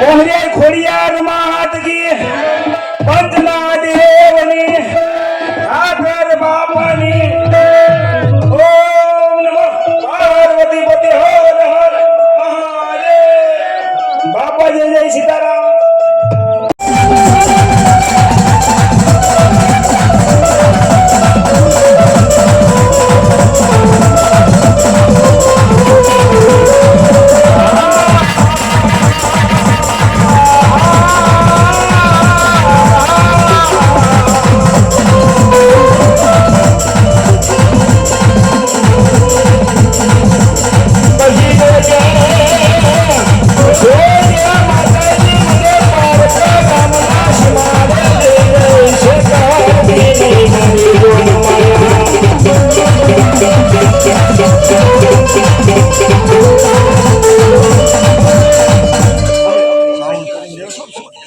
ઓહરે ખોડિયાર માં હાથ ગીર પંથ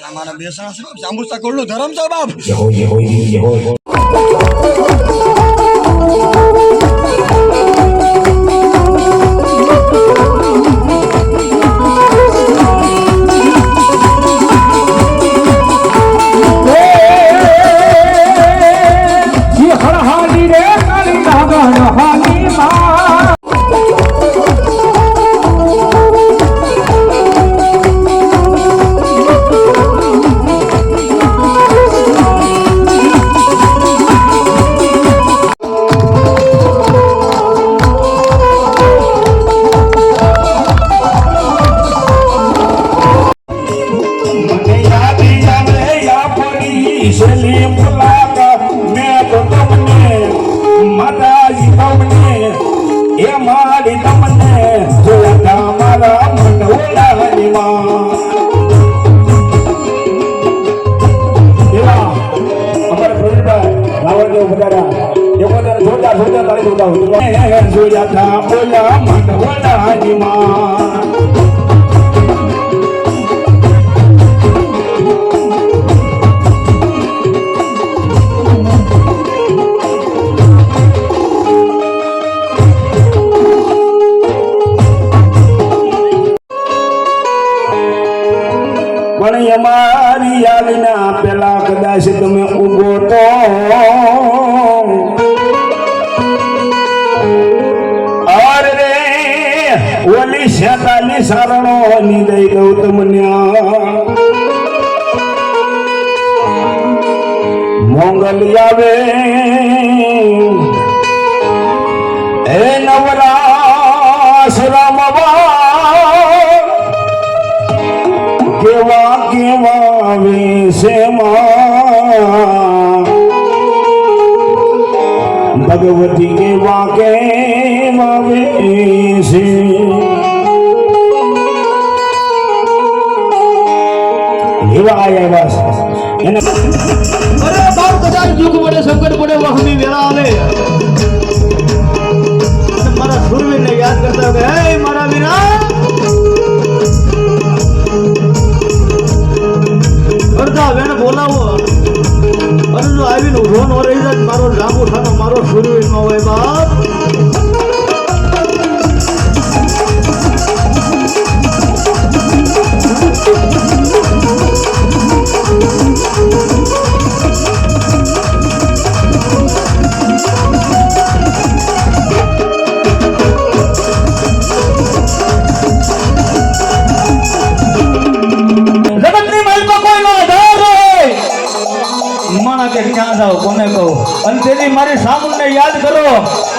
મારા બેસણા છે બાપ જાંબુસા કોળનું ધરમ છે બાપ બોલા મંડોળાનીમાં પણ અમારી આવીના પેલા કદાચ તમે ઊભો તો ઓલી શેતાની સારણો ની દઈ દઉં તમને મોંગલ આવે. એ નવરાશ રમવા કેવા કેવા વેશમાં ભગવતી કેવા કેવા વેશે. એવા બસ એને અરે બાપ કદાચ દુઃખ પડે આવે મારા સુરવીરને યાદ કરતા હે, મારા વીરા!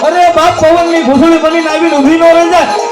અરે બાપ પવનની ઘૂસણી બનીને આવીને ઊભી નો રહી જાય.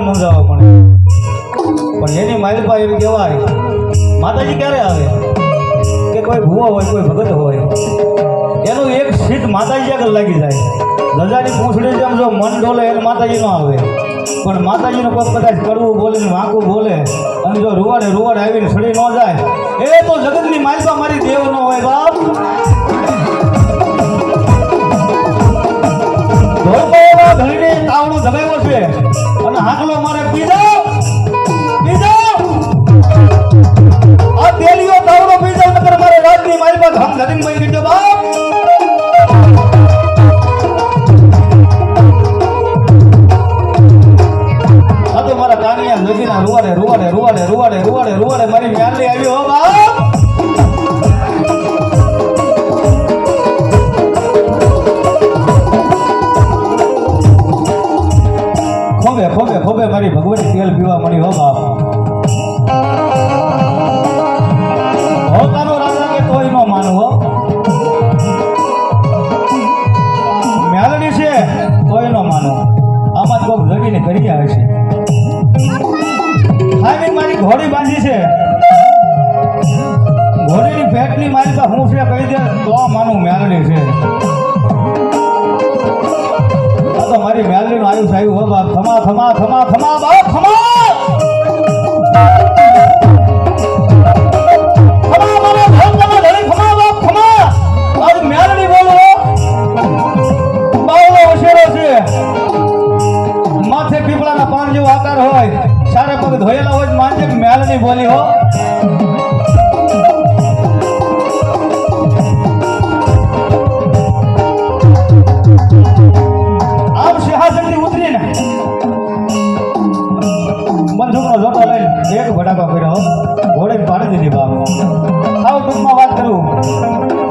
મૂંઝાવા બની પણ એની માલપા એમ કહેવાય. માતાજી ક્યારે આવે? કે કોઈ ભૂવો હોય, કોઈ ભગત હોય. એનું એક સીટ માતાજી આગળ લાગી જાય. રજાની પૂંછડી જેમ જો મન ડોલે એને માતાજી નો આવે. પણ માતાજીનો કોઈ કદાચ કડવું બોલે ને વાંકું બોલે, અને જો રૂવાડે રૂવાડે આવીને સડી ન જાય, એ તો જગતની માલિકા મારી દેવ ન હોય બાપ. ધણીને છે. અને હાકલો મારે, પીધો પીધો. આ તેલીઓ તાવડો પીધો નકર મારે રાજની માલિકા ધામ ધરીને બની દીધો બાપ. ચાલી આવ્યો બાપ. મેલડી ફમા ફમા ફમા! બા માથે પીપળાના પાન જેવો આકાર હોય. સારા પગ ધોયેલા હોય માનજે મેલની બોલી હો.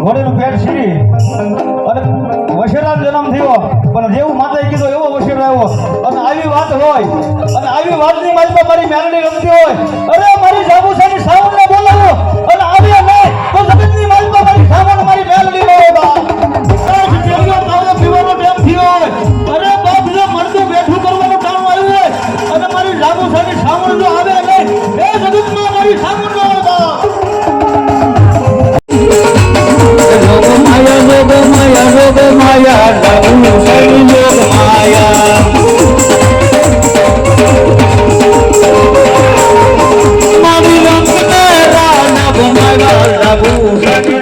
ઘોડેનું પેટ સીરી અને વશેરાનો જન્મ થયો. પણ જેવું માતાએ કીધું, એવો વશેર આવ્યો. અને આવી વાત હોય, અને આવી વાતની મારી મારી મેરડી રમતી હોય. અરે Mama Rabu Hani.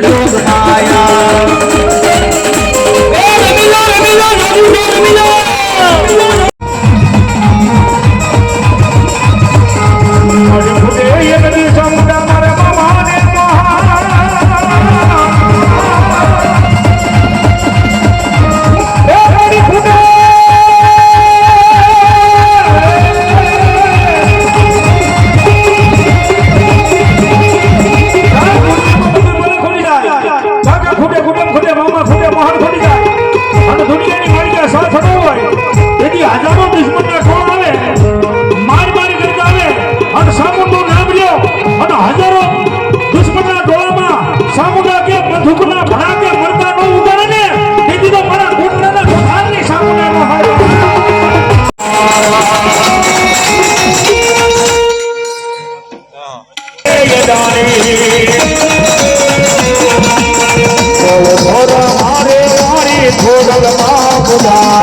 Buddha.